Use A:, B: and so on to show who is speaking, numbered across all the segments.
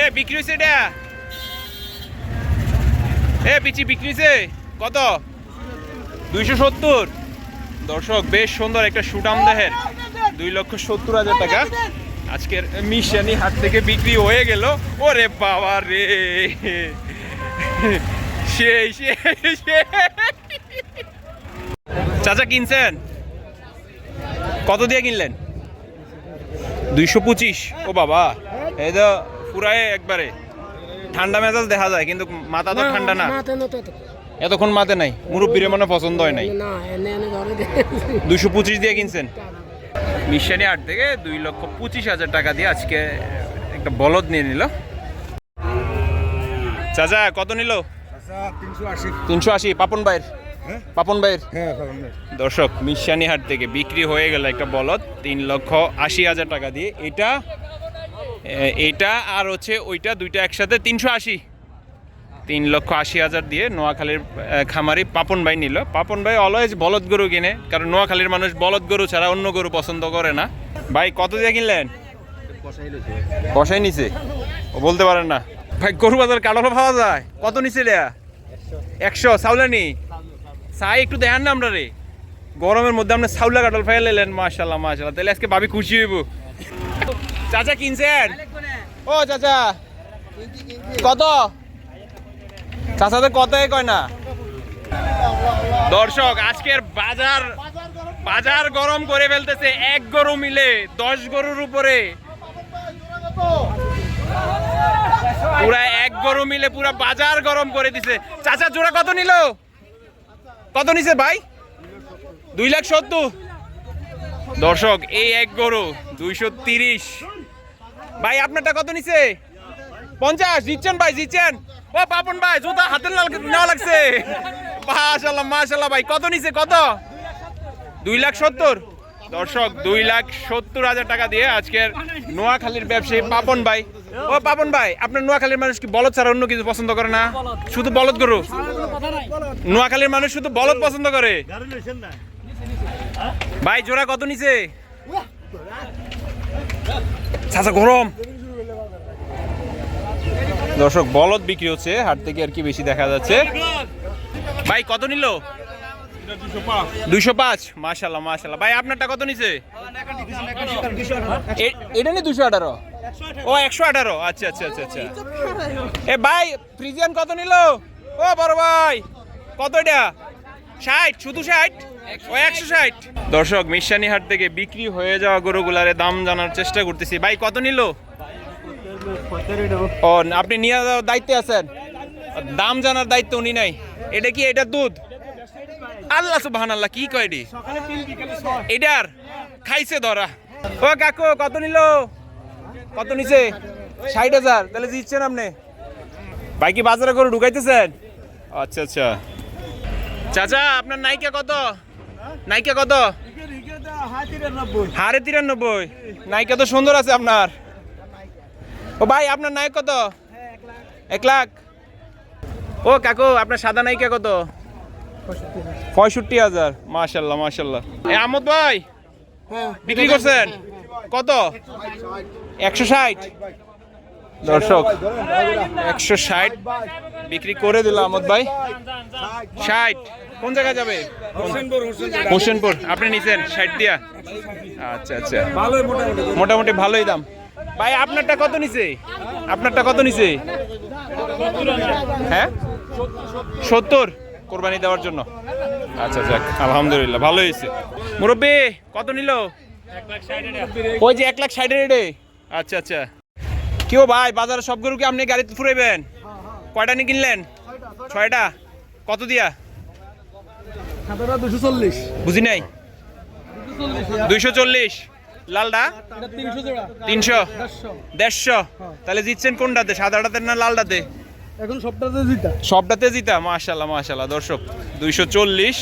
A: এ, বিক্রি হয়েছে এটা? এ পিচি বিক্রি হয়েছে কত? দুইশো সত্তর। দর্শক, বেশ সুন্দর একটা সুটাম দেহের। দুই লক্ষ সত্তর হাজার টাকা। আজকের মিশানি হাট থেকে বিক্রি হয়ে গেল। ওরে বাবা রে। সেই। চাচা, কিনছেন? কত দিয়ে কিনলেন? দুইশো পঁচিশ। ও বাবা। এই তো পুরাই একবারে ঠান্ডা মেজাজ দেখা যায় কিন্তু মাথা তো ঠান্ডা না।
B: মাথা।
A: এতক্ষণ মাতে নাই মুরব্বীর মনে পছন্দ হয় নাই।
B: না এনে এনে ধরে দে
A: দুইশো পঁচিশ দিয়ে কিনছেন? মিশানি হাট থেকে দুই লক্ষ পঁচিশ হাজার টাকা দিয়ে আজকে একটা বলদ নিয়ে নিল। চাচা কত নিল?
C: তিনশো আশি।
A: তিনশো আশি পাপন ভাইয়ের?
C: হ্যাঁ?
A: পাপন ভাইয়ের?
C: হ্যাঁ
A: দর্শক মিশানি হাট থেকে বিক্রি হয়ে গেল একটা বলদ তিন লক্ষ আশি হাজার টাকা দিয়ে। এটা এটা আর হচ্ছে ওইটা দুইটা একসাথে তিনশো আশি। তিন লক্ষ আশি হাজার দিয়ে নোয়াখালীর খামারি পাপন ভাই নিল। পাপন ভাই অলওয়েজ বলদ গরু কিনে, কারণ নোয়াখালীর মানুষ বলদ গরু ছাড়া অন্য গরু পছন্দ করে না। ভাই, কত দিয়ে কিনলেন? কষাই নিছে। ও বলতে পারেন না। ভাই, গরু বাজার কাটালো পাওয়া যায়। কত নিছে রে একশো। সাউলানি চাই, একটু দেখান না আমরা রে গরমের মধ্যে আপনি সাউলা কাটল ফাইল এলেন মাশাল্লাহ মাশাল্লাহ তাহলে আজকে ভাবি খুশি হইব। চাচা কিনছেন? ও চাচা। কত? চাচা তো কত কয় না? দর্শক আজকের বাজার বাজার গরম করে ফেলতেছে। এক গরু মিলে দশ গরুর উপরে। পুরা এক গরু মিলে পুরা বাজার গরম করে দিছে। চাচা জোড়া কত নিল? কত নিছে ভাই? দুই লাখ সত্তর। দর্শক এই এক গরু দুইশো তিরিশ। ভাই আপনারটা কত নিছে? পঞ্চাশ, জিতছেন ভাই, জিতছেন। ও পাপন ভাই, জুতা হাতের লাল নেওয়া লাগছে। মাশাল্লাহ মাশাল্লাহ ভাই, কত নিছে, কত? দুই লাখ সত্তর। দর্শক, দুই লাখ সত্তর হাজার টাকা দিয়ে আজকের নোয়াখালীর ব্যবসায়ী পাপন ভাই। ও পাপন ভাই, আপনার নোয়াখালীর মানুষ কি বলদ ছাড়া অন্য কিছু পছন্দ করে না? শুধু বলদ গরু? নোয়াখালীর মানুষ শুধু বলদ পছন্দ করে। ভাই, জোড়া কত নিছে? চাচা, গরম। দর্শক, বলদ বিক্রি হচ্ছে, হাট থেকে আর কি বেশি দেখা যাচ্ছে। ভাই, কত নিল? দুইশো পাঁচ। মাশাল্লাহ মাশাল্লাহ ভাই, আপনারটা কত নিছে? এটা নিয়ে দুশো আঠারো? ও, একশো আঠারো। আচ্ছা আচ্ছা আচ্ছা আচ্ছা। এ, ভাই, ফ্রিজিয়ান কত নিল? ও, বড় ভাই, কত এটা? ষাট শুধু ষাট? ও একশো ষাট। দর্শক মিশানি হাট থেকে বিক্রি হয়ে যাওয়া গরুগুলারে দাম জানার চেষ্টা করতেছি। ভাই কত নিল? ও আপনি নিয়ে যাওয়ার দায়িত্বে আছেন? দাম জানার দায়িত্ব উনি নাই। এটা কি এটা দুধ? আল্লাহ সুবহান আল্লাহ কি কয় এটি? এটার খাইছে ধরা। ও কাকু কত নিল? কত নিছে? ষাট হাজার। তাহলে দিচ্ছেন আপনি। ভাই কি বাজারে করে ঢুকাইতেছেন? আচ্ছা আচ্ছা। চাচা আপনার নাইকা কত? নাইকা কত? হারে তিরানব্বই। নাইকা তো সুন্দর আছে আপনার। ও ভাই আপনার নায়ক কত? এক লাখ। ও কাকু আপনার সাদা নায়িকা কত? পঁয়ষট্টি হাজার। মাশাল্লাহ মাশাল্লাহ। এ আমদ ভাই
B: হ্যাঁ।
A: বিক্রি করছেন? কত? একশো ষাট। দর্শক একশো ষাট। বিক্রি করে দিল আমদ ভাই। ষাট কোন জায়গায় যাবে? হোসেনপুর আপনি নিছেন ষাট দিয়া? আচ্ছা আচ্ছা। মোটামুটি। ভালোই দাম। ভাই আপনারটা কত নিছে? আপনারটা কত নিছে? হ্যাঁ? সত্তর কোরবানি দেওয়ার জন্য। আচ্ছা যাক আলহামদুলিল্লাহ ভালো হয়েছে। মুরব্বী কত নিল? ওই যে এক লাখ ষাটের রেটে। আচ্ছা আচ্ছা। কেউ ভাই বাজারে সব গরু কি আপনি গাড়িতে ফুরাইবেন? কয়টা নিয়ে কিনলেন? ছয়টা। কত দিয়া?
B: দুশো চল্লিশ।
A: বুঝি নাই? দুইশো চল্লিশ।
B: এটা তিনশো
A: তিনশো? দেড়শো। তাহলে জিতছেন কোনটাতে? সাদাটাতে না লালটাতে
B: এখন সবটাতে জিতা।
A: সবটাতে জিতা? মাশাল্লাহ মাশাল্লাহ দর্শক দুইশো চল্লিশ।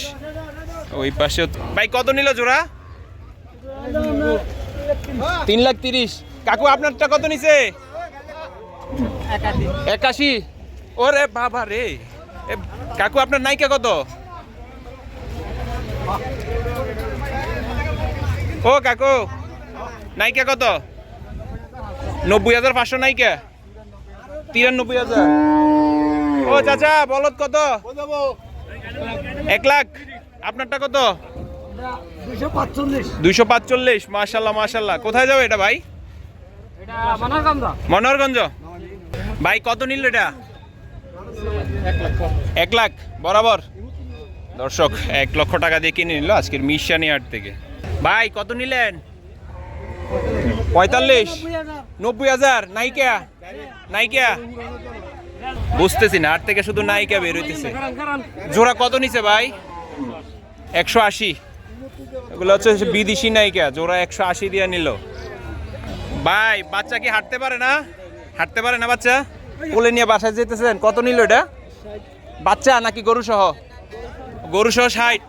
A: ওই পাশে ভাই কত নিল জোড়া? তিন লাখ তিরিশ। কাকু আপনারটা কত নিছে? একাশি? ওরে বাবা রে। কাকু আপনার নাইকা কত? ও কাকু নাইকা কত? নব্বই হাজার পাঁচশো নাইকা তিরানব্বই হাজার। ও চাচা বলদ কত? এক লাখ। আপনারটা কত? দুইশো পাঁচচল্লিশ। মাশাল্লাহ মাশাল্লাহ। কোথায় যাবে এটা ভাই?
B: এটা
A: মনোহরগঞ্জ। ভাই কত নিল এটা? এক লাখ বরাবর। দর্শক, এক লক্ষ টাকা দিয়ে কিনে নিল আজকের মিশানি হাট থেকে। ভাই, কত নিলেন? পঁয়তাল্লিশ। নব্বই হাজার, নাইকা। নাইকা। বুঝতেছি না হাট থেকে শুধু নাইকা বের হইতেছে। জোড়া কত নিছে ভাই? একশো আশি। এগুলো হচ্ছে বিদেশি নায়িকা জোড়া একশো আশি দিয়ে নিল। ভাই, বাচ্চা কি হাঁটতে পারে না? হাঁটতে পারে না বাচ্চা? কোলে নিয়ে বাসায় যেতেছেন? কত নিল এটা? বাচ্চা নাকি গরু সহ গরু সহ ষাট।